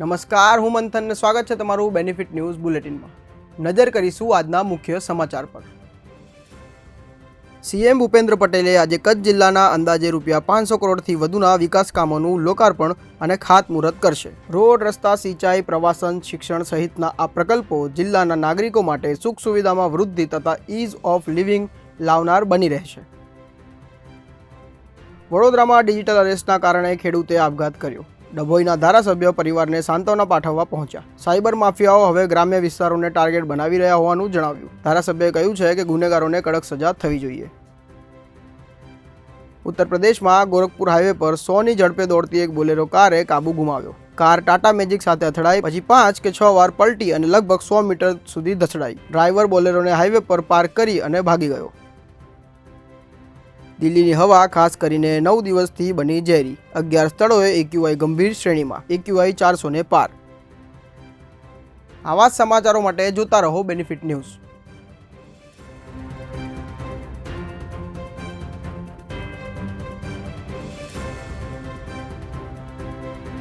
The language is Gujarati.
નમસ્કાર, હું મંથનને સ્વાગત છે તમારું બેનિફિટ ન્યૂઝ બુલેટિનમાં નજર કરીશું આજના મુખ્ય સમાચાર પર. સીએમ ભૂપેન્દ્ર પટેલે આજે કચ્છ જિલ્લાના અંદાજે રૂપિયા પાંચસો કરોડથી વધુના વિકાસ કામોનું લોકાર્પણ અને ખાતમુહૂર્ત કરશે. રોડ, રસ્તા, સિંચાઈ, પ્રવાસન, શિક્ષણ સહિતના આ પ્રકલ્પો જિલ્લાના નાગરિકો માટે સુખ સુવિધામાં વૃદ્ધિ તથા ઇઝ ઓફ લિવિંગ લાવનાર બની રહેશે. વડોદરામાં ડિજિટલ અરેસ્ટના કારણે ખેડૂતે આપઘાત કર્યો. ડભોઈના ધારાસભ્ય પરિવારને સાંત્વના પાઠવવા પહોંચ્યા. સાયબર માફિયાઓ હવે ગ્રામ્ય વિસ્તારોને ટાર્ગેટ બનાવી રહ્યા હોવાનું જણાવ્યું. ધારાસભ્યએ કહ્યું છે કે ગુનેગારોને કડક સજા થવી જોઈએ. ઉત્તર પ્રદેશમાં ગોરખપુર હાઈવે પર સોની ઝડપે દોડતી એક બોલેરો કારે કાબુ ગુમાવ્યો. કાર ટાટા મેજિક સાથે અથડાઈ, પછી પાંચ કે છ વાર પલટી અને લગભગ સો મીટર સુધી ધસડાઈ. ડ્રાઈવર બોલેરોને હાઈવે પર પાર્ક કરી અને ભાગી ગયો. દિલ્હીની હવા ખાસ કરીને નવ દિવસથી બની ઝેરી. અગિયાર સ્થળોએ એક્યુઆઈ ગંભીર શ્રેણીમાં. એક્યુઆઈ ચારસો ને પાર. આવા સમાચારો માટે જોતા રહો બેનિફિટ ન્યૂઝ